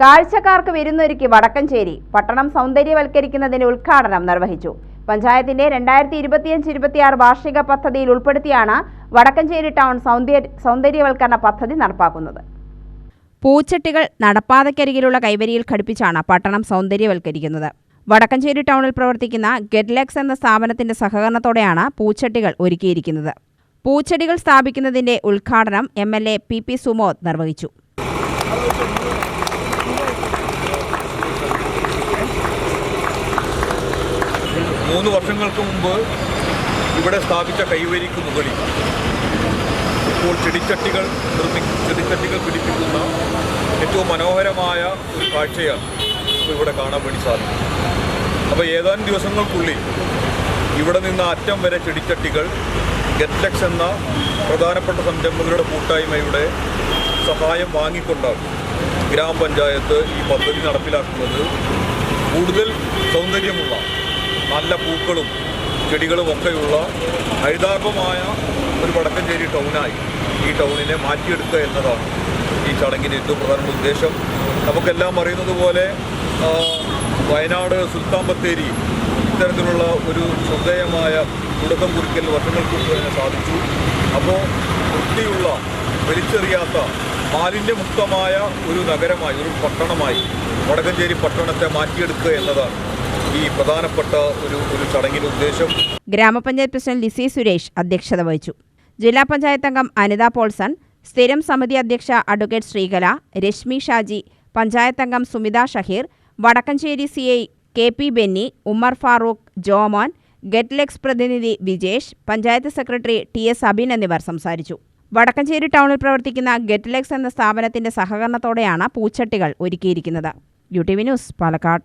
കാഴ്ചക്കാർക്ക് വിരുന്നൊരുക്കി വടക്കഞ്ചേരി പട്ടണം സൗന്ദര്യവൽക്കരിക്കുന്നതിന്റെ ഉദ്ഘാടനം നിർവഹിച്ചു. പഞ്ചായത്തിന്റെ രണ്ടായിരത്തി ഇരുപത്തിയഞ്ച് ഇരുപത്തിയാറ് വാർഷിക പദ്ധതിയിൽ ഉൾപ്പെടുത്തിയാണ് വടക്കഞ്ചേരി ടൗൺ സൗന്ദര്യ സൗന്ദര്യവൽക്കരണ പദ്ധതി നടപ്പാക്കുന്നത്. പൂച്ചട്ടികൾ നടപ്പാതയ്ക്കരികിലുള്ള കൈവരിയിൽ ഘടിപ്പിച്ചാണ് പട്ടണം സൗന്ദര്യവൽക്കരിക്കുന്നത്. വടക്കഞ്ചേരി ടൗണിൽ പ്രവർത്തിക്കുന്ന ഗെറ്റ്ലെക്സ് എന്ന സ്ഥാപനത്തിന്റെ സഹകരണത്തോടെയാണ് പൂച്ചട്ടികൾ ഒരുക്കിയിരിക്കുന്നത്. പൂച്ചെടികൾ സ്ഥാപിക്കുന്നതിന്റെ ഉദ്ഘാടനം M L A P P Sumod നിർവഹിച്ചു. മൂന്ന് വർഷങ്ങൾക്ക് മുമ്പ് ഇവിടെ സ്ഥാപിച്ച കൈവരിക്ക് മുകളിൽ ഇപ്പോൾ ചെടിച്ചട്ടികൾ നിർമ്മി ചെടിച്ചട്ടികൾ പിടിപ്പിക്കുന്ന ഏറ്റവും മനോഹരമായ ഒരു കാഴ്ചയാണ് ഇവിടെ കാണാൻ വേണ്ടി സാധിക്കും അപ്പോൾ ഏതാനും ദിവസങ്ങൾക്കുള്ളിൽ ഇവിടെ നിന്ന് അറ്റം വരെ ചെടിച്ചട്ടികൾ ഗെറ്റ്ലെക്സ് എന്ന പ്രധാനപ്പെട്ട സംരംഭങ്ങളുടെ കൂട്ടായ്മയുടെ സഹായം വാങ്ങിക്കൊണ്ടാണ് ഗ്രാമപഞ്ചായത്ത് ഈ പദ്ധതി നടപ്പിലാക്കുന്നത്. കൂടുതൽ സൗന്ദര്യമുള്ള നല്ല പൂക്കളും ചെടികളും ഒക്കെയുള്ള ഹരിതാപമായ ഒരു വടക്കഞ്ചേരി ടൗണായി ഈ ടൗണിനെ മാറ്റിയെടുക്കുക എന്നതാണ് ഈ ചടങ്ങിന്റെ ഏറ്റവും പ്രധാന ഉദ്ദേശം. നമുക്കെല്ലാം അറിയുന്നത് പോലെ വയനാട് സുൽത്താൻ ബത്തേരി ഇത്തരത്തിലുള്ള ഒരു ശ്രദ്ധേയമായ തുടക്കം കുറിക്കൽ വർഷങ്ങൾക്ക് മുമ്പ് തന്നെ സാധിച്ചു. അപ്പോൾ വൃത്തിയുള്ള വലിച്ചെറിയാത്ത മാലിന്യമുക്തമായ ഒരു നഗരമായി ഒരു പട്ടണമായി വടക്കഞ്ചേരി പട്ടണത്തെ മാറ്റിയെടുക്കുക എന്നതാണ്. ഈ പ്രധാനപ്പെട്ട ഒരു ഒരു ഉദ്ദേശം ഗ്രാമപഞ്ചായത്ത് പ്രസിഡന്റ് ലിസി സുരേഷ് അധ്യക്ഷത വഹിച്ചു. ജില്ലാ പഞ്ചായത്ത് അംഗം അനിത പോൾസൺ സ്ഥിരം സമിതി അധ്യക്ഷ അഡ്വക്കേറ്റ് ശ്രീകല രശ്മി ഷാജി പഞ്ചായത്ത് അംഗം Sumitha Shaheer Vadakkencherry C I K P Benny Ummer Farooq Jomon ഗെറ്റ്ലെക്സ് പ്രതിനിധി Vijesh panchayat secretary T S Abin എന്നിവർ സംസാരിച്ചു. വടക്കഞ്ചേരി ടൗണിൽ പ്രവർത്തിക്കുന്ന ഗെറ്റ്ലെക്സ് എന്ന സ്ഥാപനത്തിന്റെ സഹകരണത്തോടെയാണ് പൂച്ചട്ടികൾ ഒരുക്കിയിരിക്കുന്നത്. U T V news Palakkad.